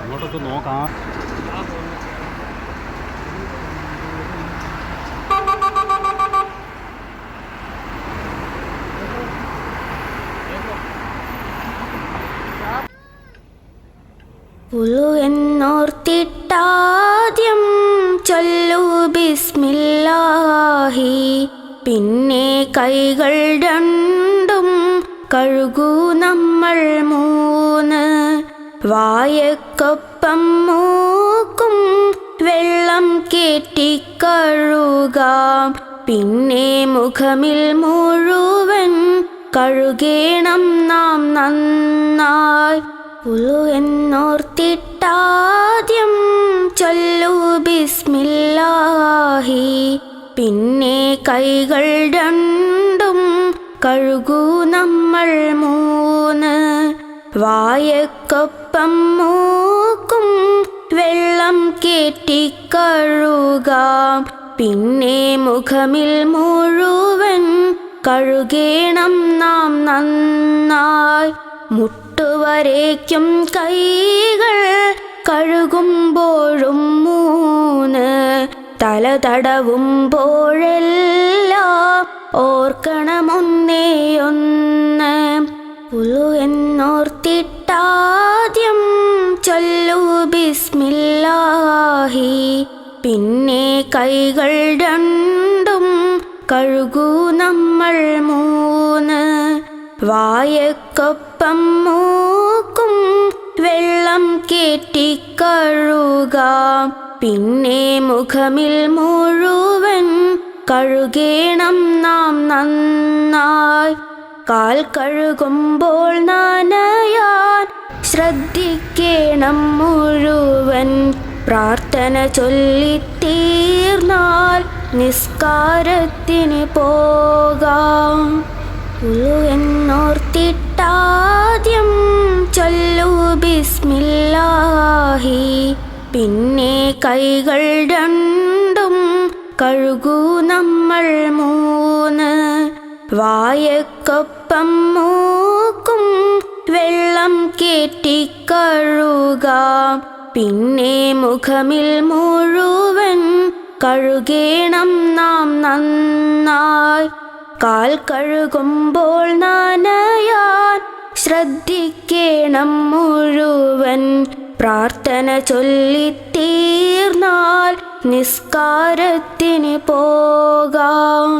അങ്ങോട്ടൊക്കെ നോക്കാം. ഉളു എന്നോർത്തിട്ടാദ്യം ചൊല്ലു ബിസ്മില്ലാഹി. പിന്നെ കൈകൾ രണ്ടും കഴുകൂ നമ്മൾ മൂന്ന്. വായക്കൊപ്പം മൂക്കും വെള്ളം കയറ്റിക്കഴുകാം പിന്നെ മുഖമിൽ മുഴുവൻ കഴുകേണം നാം നന്നായി. ഉളു എന്നോർത്തിട്ടാദ്യം ചൊല്ലു ബിസ്മില്ലാഹി. പിന്നെ കൈകൾ രണ്ടും കഴുകൂ നമ്മൾ മൂന്ന്. വായക്കൊപ്പം മൂക്കും വെള്ളം കേട്ടിക്കഴുക പിന്നെ മുഖമിൽ മുഴുവൻ കഴുകേണം നാം നന്നായി. മുട്ടുവരേക്കും കൈകൾ കഴുകുമ്പോഴും തല തടവുമ്പോഴെല്ലാം ഓർക്കണമൊന്നേയൊന്ന് പുലു എന്നോർത്തിട്ടാദ്യം ചൊല്ലു ബിസ്മില്ലാഹി. പിന്നെ കൈകൾ രണ്ടും കഴുകൂ നമ്മൾ മൂന്ന്. വായക്കൊപ്പം മൂക്കും വെള്ളം കേട്ടിക്കഴുക പിന്നെ മുഖമിൽ മുഴുവൻ കഴുകേണം നാം നന്നായി. കാൽ കഴുകുമ്പോൾ നനയാൻ ശ്രദ്ധിക്കേണം മുഴുവൻ. പ്രാർത്ഥന ചൊല്ലിത്തീർന്നാൽ നിസ്കാരത്തിന് പോകാം. ഉളു പിന്നെ കൈകൾ രണ്ടും കഴുകൂ നമ്മൾ മൂന്ന്. വായക്കൊപ്പം മൂക്കും വെള്ളം കേട്ടിക്കഴുക പിന്നെ മുഖമിൽ മുഴുവൻ കഴുകേണം നാം നന്നായി. കാൽ കഴുകുമ്പോൾ നനയാൻ ശ്രദ്ധിക്കണം മുഴുവൻ. പ്രാർത്ഥന ചൊല്ലിത്തീർന്നാൽ നിസ്കാരത്തിന് പോകാം.